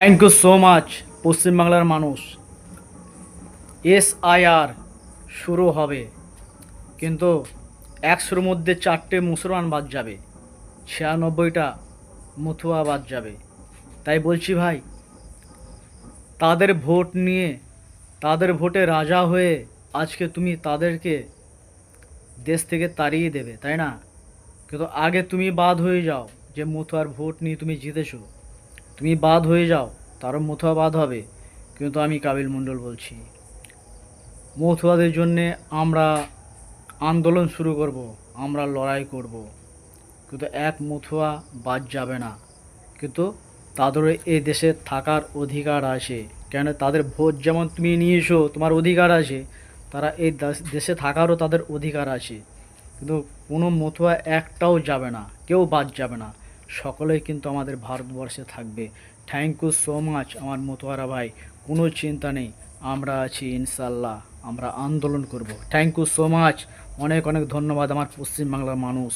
Thank you so much পশ্চিমবাংলার মানুষ। SIR শুরু হবে। কিন্তু একশোর মধ্যে চারটে মুসলমান বাদ যাবে। ছিয়ানব্বইটা মথুয়া বাদ যাবে। তাই বলছি ভাই, তাদের ভোট নিয়ে, তাদের ভোটে রাজা হয়ে আজকে তুমি তাদেরকে দেশ থেকে তাড়িয়ে দেবে, তাই না? কিন্তু আগে তুমি বাদ হয়ে যাও যে মথুয়ার ভোট নিয়ে তুমি জিতেছো। তুমি বাদ হয়ে যাও, তারও মথুয়া বাদ হবে, কিন্তু আমি কাবিল মণ্ডল বলছি। মথুয়াদের জন্যে আমরা আন্দোলন শুরু করব, আমরা লড়াই করব, কিন্তু এক মথুয়া বাদ যাবে না। কিন্তু তাদের এই দেশে থাকার অধিকার আছে কেন তাদের ভোট যেমন তুমি নিয়েছো তোমার অধিকার আছে, তারা এই দেশে থাকারও তাদের অধিকার আছে। কিন্তু কোনো মথুয়া একটাও যাবে না, কেউ বাদ যাবে না। সকলেই কিন্তু আমাদের ভারতবর্ষে থাকবে। থ্যাংক ইউ সো মাচ আমার মতোয়ারা ভাই। কোনো চিন্তা নেই, আমরা আছি ইনশাল্লাহ আমরা আন্দোলন করব। থ্যাংক ইউ সো মাচ অনেক অনেক ধন্যবাদ আমার পশ্চিমবাংলার মানুষ।